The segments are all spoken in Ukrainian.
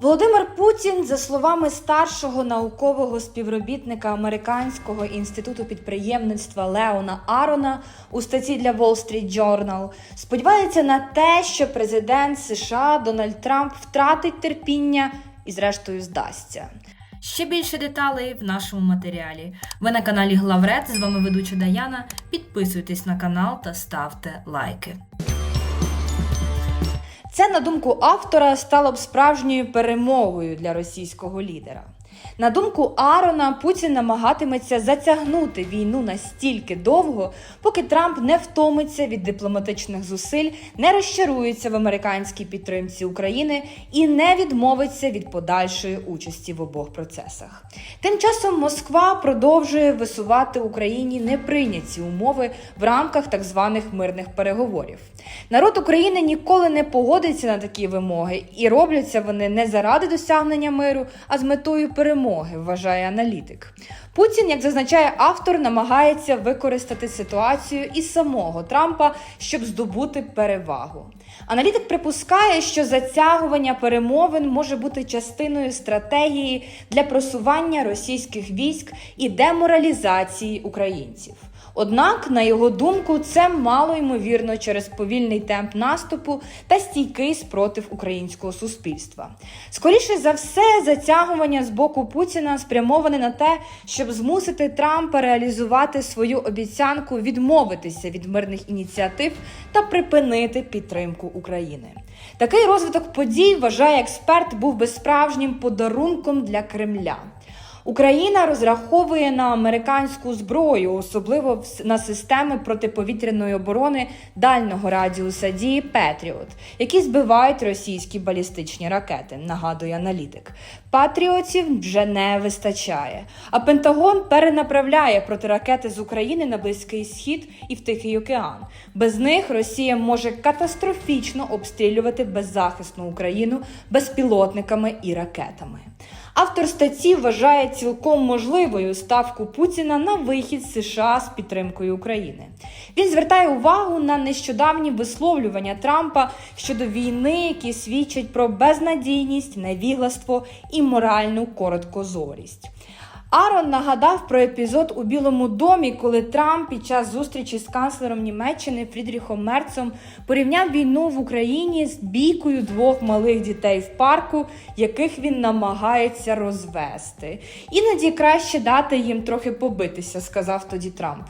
Володимир Путін, за словами старшого наукового співробітника Американського інституту підприємництва Леона Арона у статті для Wall Street Journal, сподівається на те, що президент США Дональд Трамп втратить терпіння і, зрештою, здасться. Ще більше деталей в нашому матеріалі. Ви на каналі Главред. З вами ведуча Даяна. Підписуйтесь на канал та ставте лайки. Це, на думку автора, стало б справжньою перемогою для російського лідера. На думку Арона, Путін намагатиметься затягнути війну настільки довго, поки Трамп не втомиться від дипломатичних зусиль, не розчарується в американській підтримці України і не відмовиться від подальшої участі в обох процесах. Тим часом Москва продовжує висувати Україні неприйняті умови в рамках так званих мирних переговорів. Народ України ніколи не погодиться на такі вимоги, і робляться вони не заради досягнення миру, а з метою перемоги, вважає аналітик. Путін, як зазначає автор, намагається використати ситуацію і самого Трампа, щоб здобути перевагу. Аналітик припускає, що затягування перемовин може бути частиною стратегії для просування російських військ і деморалізації українців. Однак, на його думку, це мало ймовірно через повільний темп наступу та стійкий спротив українського суспільства. Скоріше за все, затягування з боку Путіна спрямоване на те, щоб змусити Трампа реалізувати свою обіцянку відмовитися від мирних ініціатив та припинити підтримку України. Такий розвиток подій вважає експерт, був би справжнім подарунком для Кремля. Україна розраховує на американську зброю, особливо на системи протиповітряної оборони дальнього радіуса дії Петріот, які збивають російські балістичні ракети. Нагадує аналітик. Патріотів вже не вистачає. А Пентагон перенаправляє протиракети з України на Близький Схід і в Тихий океан. Без них Росія може катастрофічно обстрілювати беззахисну Україну безпілотниками і ракетами. Автор статті вважає цілком можливою ставку Путіна на вихід з США з підтримкою України. Він звертає увагу на нещодавні висловлювання Трампа щодо війни, які свідчать про безнадійність, невігластво і моральну короткозорість. Арон нагадав про епізод у Білому домі, коли Трамп під час зустрічі з канцлером Німеччини Фрідріхом Мерцом порівняв війну в Україні з бійкою двох малих дітей в парку, яких він намагається розвести. Іноді краще дати їм трохи побитися, сказав тоді Трамп.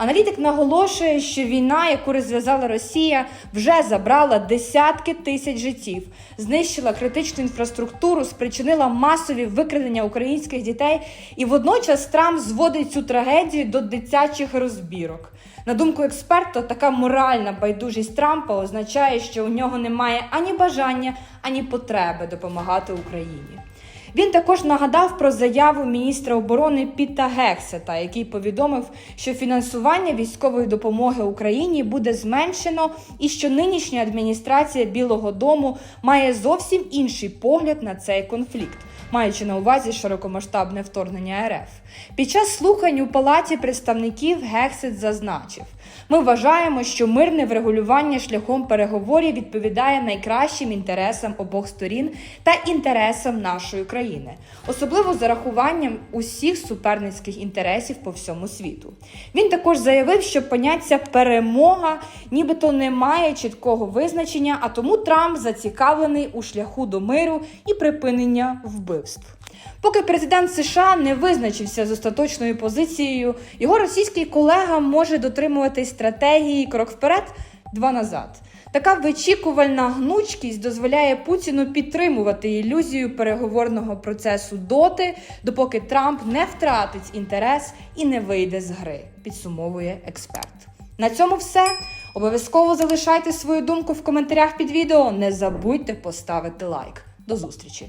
Аналітик наголошує, що війна, яку розв'язала Росія, вже забрала десятки тисяч життів, знищила критичну інфраструктуру, спричинила масові викрадення українських дітей, і водночас Трамп зводить цю трагедію до дитячих розбірок. На думку експерта, така моральна байдужість Трампа означає, що у нього немає ані бажання, ані потреби допомагати Україні. Він також нагадав про заяву міністра оборони Піта Гексета, який повідомив, що фінансування військової допомоги Україні буде зменшено, і що нинішня адміністрація Білого Дому має зовсім інший погляд на цей конфлікт. Маючи на увазі широкомасштабне вторгнення РФ, під час слухань у палаті представників Гексет зазначив: ми вважаємо, що мирне врегулювання шляхом переговорів відповідає найкращим інтересам обох сторін та інтересам нашої країни, особливо з зарахуванням усіх суперницьких інтересів по всьому світу. Він також заявив, що поняття перемога нібито не має чіткого визначення, а тому Трамп зацікавлений у шляху до миру і припинення вбивств. Поки президент США не визначився з остаточною позицією, його російський колега може дотримуватись стратегії крок вперед, два назад. Така вичікувальна гнучкість дозволяє Путіну підтримувати ілюзію переговорного процесу доти, допоки Трамп не втратить інтерес і не вийде з гри, підсумовує експерт. На цьому все. Обов'язково залишайте свою думку в коментарях під відео. Не забудьте поставити лайк. До зустрічі!